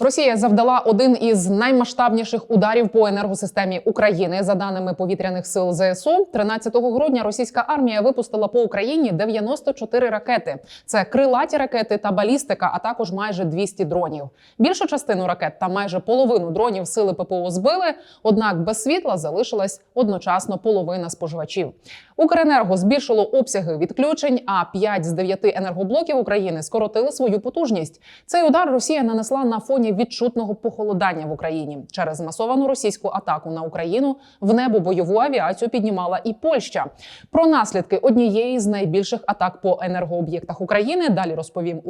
Росія завдала один із наймасштабніших ударів по енергосистемі України. За даними повітряних сил ЗСУ, 13 грудня російська армія випустила по Україні 94 ракети. Це крилаті ракети та балістика, а також майже 200 дронів. Більшу частину ракет та майже половину дронів сили ППО збили. Однак без світла залишилась одночасно половина споживачів. Укренерго збільшило обсяги відключень. А 5 з 9 енергоблоків України скоротили свою потужність. Цей удар Росія нанесла на фоні відчутного похолодання в Україні через масовану російську атаку на Україну. В небо бойову авіацію піднімала і Польща. Про наслідки однієї з найбільших атак по енергооб'єктах України. Далі розповім.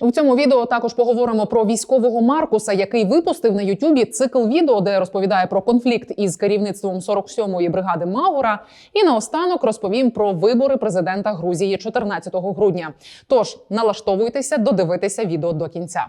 У цьому відео також поговоримо про військового Маркуса, який випустив на Ютубі цикл відео, де розповідає про конфлікт із керівництвом 47-ї бригади Маура. І наостанок розповім про вибори президента Грузії 14 грудня. Тож налаштовуйтеся додивитися відео до кінця.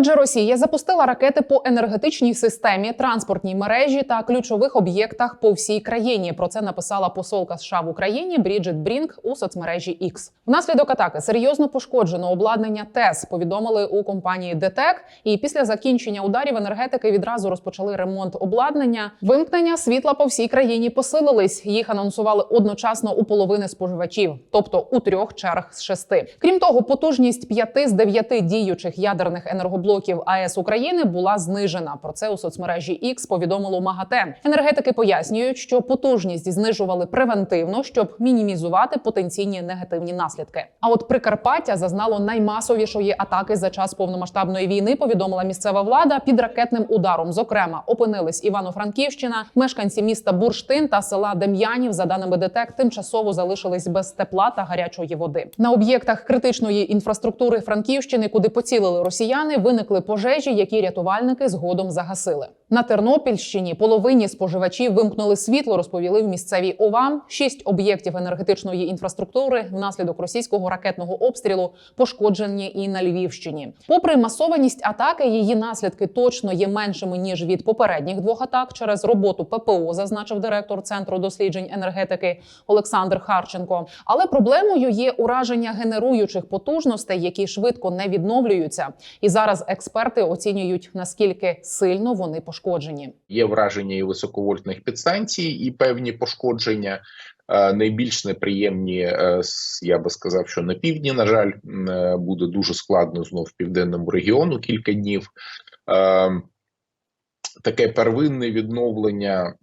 Отже, Росія запустила ракети по енергетичній системі, транспортній мережі та ключових об'єктах по всій країні. Про це написала посолка США в Україні Бріджит Брінк у соцмережі X. Внаслідок атаки серйозно пошкоджено обладнання ТЕС. Повідомили у компанії ДТЕК. І після закінчення ударів енергетики відразу розпочали ремонт обладнання. Вимкнення світла по всій країні посилились. Їх анонсували одночасно у половини споживачів, тобто у трьох чергах з шести. Крім того, потужність п'яти з дев'яти діючих ядерних енергоблоків АЕС України була знижена. Про це у соцмережі X повідомило МАГАТЕ. Енергетики пояснюють, що потужність знижували превентивно, щоб мінімізувати потенційні негативні наслідки. А от Прикарпаття зазнало наймасовішої атаки за час повномасштабної війни. Повідомила місцева влада під ракетним ударом. Зокрема, опинились Івано-Франківщина, мешканці міста Бурштин та села Дем'янів. За даними ДТЕК, тимчасово залишились без тепла та гарячої води. На об'єктах критичної інфраструктури Франківщини, куди поцілили росіяни, виникли пожежі, які рятувальники згодом загасили. На Тернопільщині половині споживачів вимкнули світло, розповіли в місцевій ОВА. Шість об'єктів енергетичної інфраструктури внаслідок російського ракетного обстрілу пошкоджені і на Львівщині. Попри масованість атаки, її наслідки точно є меншими ніж від попередніх двох атак через роботу ППО, зазначив директор центру досліджень енергетики Олександр Харченко. Але проблемою є ураження генеруючих потужностей, які швидко не відновлюються. І зараз експерти оцінюють наскільки сильно вони пошкоджені. Є враження і високовольтних підстанцій, і певні пошкодження. Е, Найбільш неприємні, е, я би сказав, що на півдні, на жаль, е, буде дуже складно знов південному регіону кілька днів. Таке первинне відновлення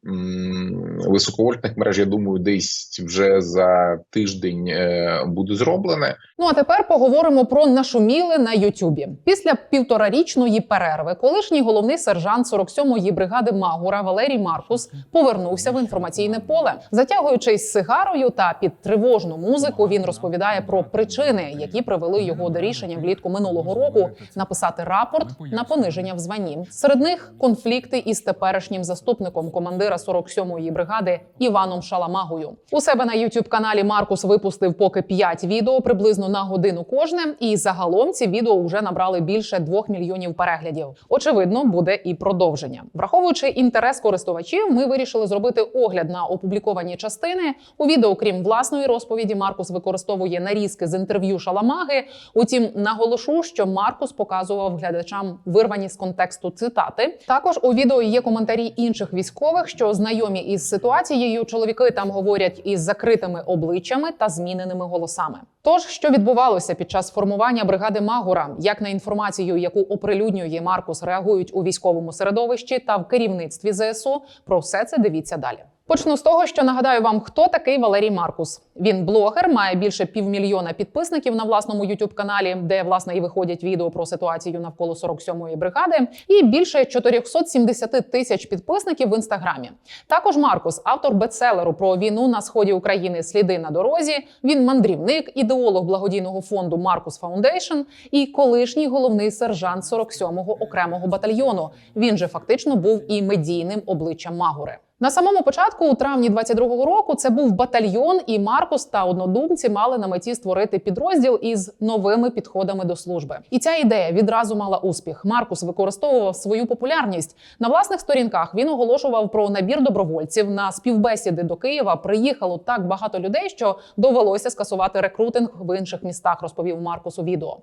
високовольтних мереж, я думаю, десь вже за тиждень е, буде зроблене. Ну а тепер поговоримо про нашуміли на Ютубі. Після півторарічної перерви колишній головний сержант 47-ї бригади Магура Валерій Маркус повернувся в інформаційне поле. Затягуючись сигарою та під тривожну музику, він розповідає про причини, які привели його до рішення влітку минулого року написати рапорт на пониження в званні. Серед них конфлікти із теперішнім заступником командира 47-ї бригади Іваном Шаламагою. У себе на youtube каналі Маркус випустив поки 5 відео приблизно на годину кожне. І загалом ці відео вже набрали більше 2 мільйонів переглядів. Очевидно, буде і продовження. Враховуючи інтерес користувачів, ми вирішили зробити огляд на опубліковані частини. У відео, крім власної розповіді, Маркус використовує нарізки з інтерв'ю Шаламаги. Утім, наголошу, що Маркус показував глядачам вирвані з контексту цитати. Також у відео є коментарі інших військових, що знайомі із ситуацією. Чоловіки там говорять із закритими обличчями та зміненими голосами. Тож, що відбувалося під час формування бригади Магура, як на інформацію, яку оприлюднює Маркус, реагують у військовому середовищі та в керівництві ЗСУ, про все це дивіться далі. Почну з того, що нагадаю вам, хто такий Валерій Маркус. Він блогер, має більше півмільйона підписників на власному youtube каналі, де власне і виходять відео про ситуацію навколо 47-ї бригади, і більше 470 тисяч підписників в інстаграмі. Також Маркус, автор бестселеру про війну на сході України Сліди на дорозі. Він мандрівник, ідеолог благодійного фонду Маркус Фаундейшн і колишній головний сержант 47-го окремого батальйону. Він же фактично був і медійним обличчям Магури. На самому початку, у травні 22-го року, це був батальйон, і Маркус та однодумці мали на меті створити підрозділ із новими підходами до служби. І ця ідея відразу мала успіх. Маркус використовував свою популярність на власних сторінках. Він оголошував про набір добровольців. На співбесіди до Києва приїхало так багато людей, що довелося скасувати рекрутинг в інших містах. Розповів Маркус у відео.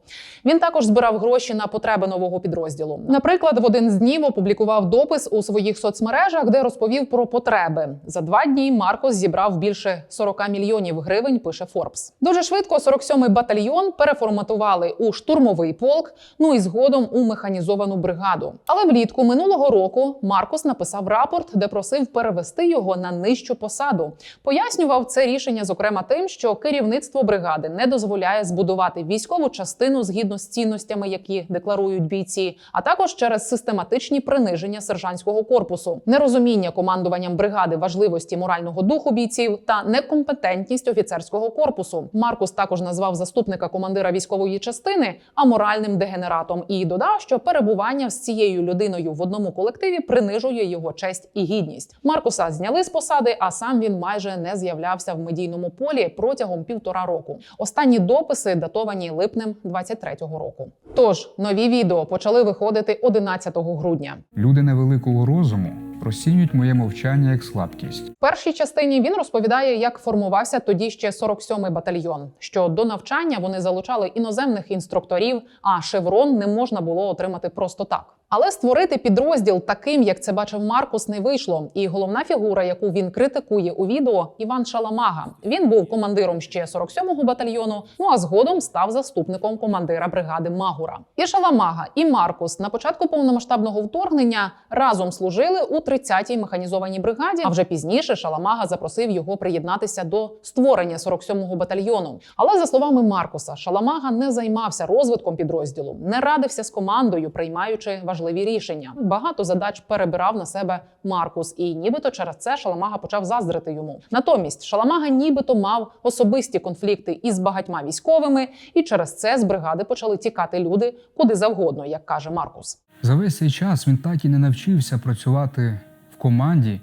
Він також збирав гроші на потреби нового підрозділу. Наприклад, в один з днів опублікував допис у своїх соцмережах, де розповів про потреби. За два дні Маркос зібрав більше 40 мільйонів гривень. Пише Форбс. Дуже швидко 47-й батальйон переформатували у штурмовий полк. Ну і згодом у механізовану бригаду. Але влітку минулого року Маркос написав рапорт, де просив перевести його на нижчу посаду. Пояснював це рішення, зокрема, тим, що керівництво бригади не дозволяє збудувати військову частину згідно з цінностями, які декларують бійці, а також через систематичні приниження сержантського корпусу, нерозуміння командуванням бригади важливості морального духу бійців та некомпетентність офіцерського корпусу. Маркус також назвав заступника командира військової частини аморальним дегенератом і додав, що перебування з цією людиною в одному колективі принижує його честь і гідність. Маркуса зняли з посади, а сам він майже не з'являвся в медійному полі протягом півтора року. Останні дописи датовані липнем 23-го року. Тож нові відео почали виходити 11 грудня. Люди невеликого розуму розцінюють моє мовчання як слабкість. В першій частині він розповідає, як формувався тоді ще 47-й батальйон. Що до навчання вони залучали іноземних інструкторів, а шеврон не можна було отримати просто так. Але створити підрозділ таким, як це бачив Маркус, не вийшло. І головна фігура, яку він критикує у відео, Іван Шаламага. Він був командиром ще 47-го батальйону. Ну а згодом став заступником командира бригади Магура. І Шаламага, і Маркус на початку повномасштабного вторгнення разом служили у 30-й механізованій бригаді. А вже пізніше Шаламага запросив його приєднатися до створення 47-го батальйону. Але за словами Маркуса, Шаламага не займався розвитком підрозділу, не радився з командою, приймаючи важливі рішення. Багато задач перебирав на себе Маркус, і нібито через це Шаламага почав заздрити йому. Натомість Шаламага нібито мав особисті конфлікти із багатьма військовими, і через це з бригади почали тікати люди куди завгодно, як каже Маркус. За весь цей час він так і не навчився працювати в команді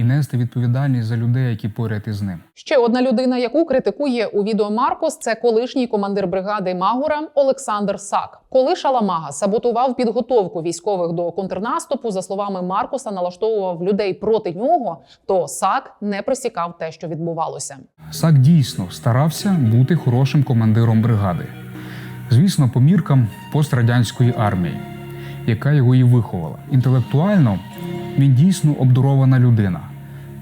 і нести відповідальність за людей, які поряд із ним. Ще одна людина, яку критикує у відео Маркос, це колишній командир бригади Магура Олександр Сак. Коли Шаламага саботував підготовку військових до контрнаступу, за словами Маркоса, налаштовував людей проти нього, то Сак не присікав те, що відбувалося. Сак дійсно старався бути хорошим командиром бригади. Звісно, по міркам пострадянської армії, яка його і виховала. Інтелектуально він дійсно обдарована людина,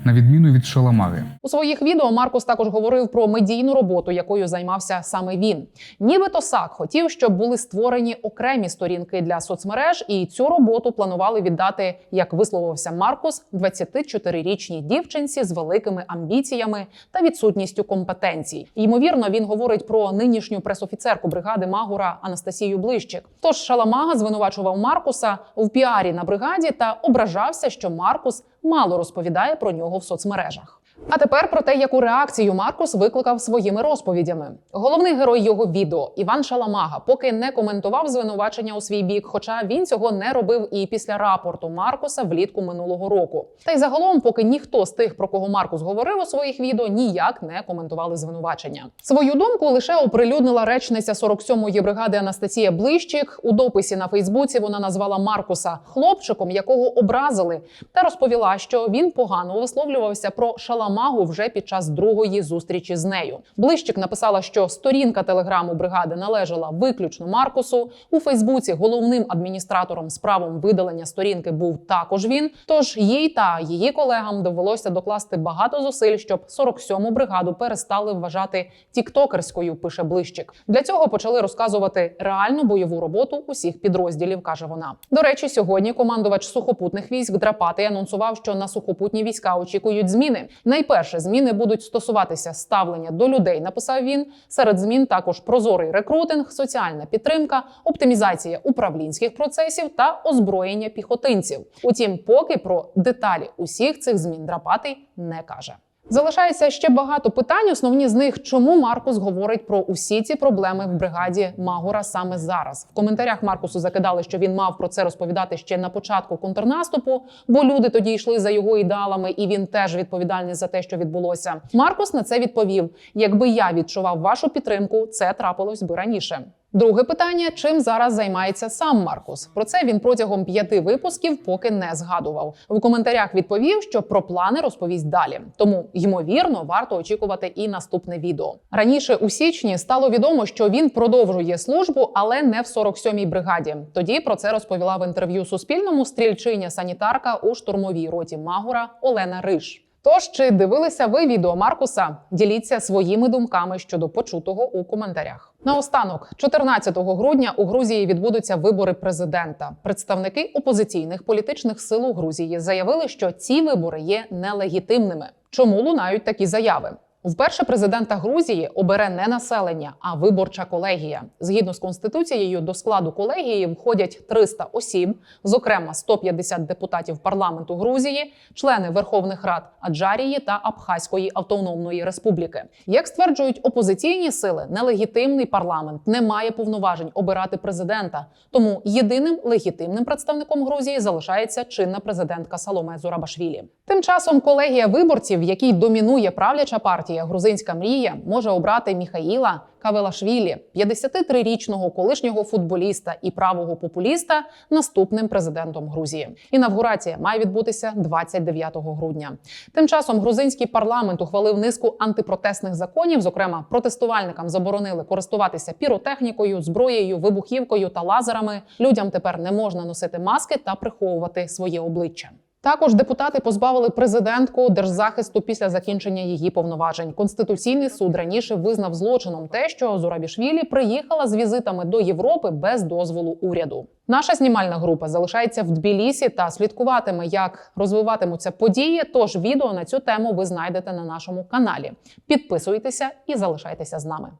на відміну від Шаламаги. У своїх відео Маркус також говорив про медійну роботу, якою займався саме він. Нібито САК хотів, щоб були створені окремі сторінки для соцмереж, і цю роботу планували віддати, як висловився Маркус, 24-річній дівчинці з великими амбіціями та відсутністю компетенцій. Ймовірно, він говорить про нинішню пресофіцерку бригади Магура Анастасію Блищик. Тож Шаламага звинувачував Маркуса в піарі на бригаді та ображався, що Маркус мало розповідає про нього в соцмережах. А тепер про те, яку реакцію Маркус викликав своїми розповідями. Головний герой його відео Іван Шаламага поки не коментував звинувачення у свій бік, хоча він цього не робив і після рапорту Маркуса влітку минулого року. Та й загалом, поки ніхто з тих, про кого Маркус говорив у своїх відео, ніяк не коментували звинувачення. Свою думку лише оприлюднила речниця 47-ї бригади Анастасія Блищик. У дописі на Фейсбуці вона назвала Маркуса хлопчиком, якого образили, та розповіла, що він погано висловлювався про Шаламагу вже під час другої зустрічі з нею. Блищик написала, що сторінка телеграму бригади належала виключно Маркусу. У Фейсбуці головним адміністратором з правом видалення сторінки був також він. Тож їй та її колегам довелося докласти багато зусиль, щоб 47-му бригаду перестали вважати тіктокерською. Пише Блищик. Для цього почали розказувати реальну бойову роботу усіх підрозділів, каже вона. До речі, сьогодні командувач сухопутних військ Драпатий анонсував, що на сухопутні війська очікують зміни. Найперше зміни будуть стосуватися ставлення до людей. Написав він. Серед змін також прозорий рекрутинг, соціальна підтримка, оптимізація управлінських процесів та озброєння піхотинців. Утім, поки про деталі усіх цих змін Драпатий не каже. Залишається ще багато питань. Основні з них, чому Маркус говорить про усі ці проблеми в бригаді Магура саме зараз. В коментарях Маркусу закидали, що він мав про це розповідати ще на початку контрнаступу, бо люди тоді йшли за його ідеалами, і він теж відповідальний за те, що відбулося. Маркус на це відповів: якби я відчував вашу підтримку, це трапилось би раніше. Друге питання: чим зараз займається сам Маркус? Про це він протягом п'яти випусків поки не згадував. В коментарях відповів, що про плани розповість далі. Тому ймовірно варто очікувати і наступне відео. Раніше у січні стало відомо, що він продовжує службу, але не в 47-й бригаді. Тоді про це розповіла в інтерв'ю Суспільному стрільчиня санітарка у штурмовій роті Магура Олена Риш. Тож, чи дивилися ви відео Маркуса? Діліться своїми думками щодо почутого у коментарях. Наостанок, 14 грудня у Грузії відбудуться вибори президента. Представники опозиційних політичних сил у Грузії заявили, що ці вибори є нелегітимними. Чому лунають такі заяви? Вперше президента Грузії обере не населення, а виборча колегія. Згідно з конституцією, до складу колегії входять 300 осіб, зокрема 150 депутатів парламенту Грузії, члени Верховних Рад Аджарії та Абхазької автономної республіки. Як стверджують опозиційні сили, нелегітимний парламент не має повноважень обирати президента. Тому єдиним легітимним представником Грузії залишається чинна президентка Саломе Зурабашвілі. Тим часом колегія виборців, в якій домінує правляча партія Грузинська мрія, може обрати Міхаїла Кавелашвілі, 53-річного колишнього футболіста і правого популіста, наступним президентом Грузії. Інавгурація має відбутися 29 грудня. Тим часом грузинський парламент ухвалив низку антипротестних законів. Зокрема, протестувальникам заборонили користуватися піротехнікою, зброєю, вибухівкою та лазерами. Людям тепер не можна носити маски та приховувати своє обличчя. Також депутати позбавили президентку держзахисту після закінчення її повноважень. Конституційний суд раніше визнав злочином те, що Зурабішвілі приїхала з візитами до Європи без дозволу уряду. Наша знімальна група залишається в Тбілісі та слідкуватиме, як розвиватимуться події. Тож відео на цю тему ви знайдете на нашому каналі. Підписуйтеся і залишайтеся з нами.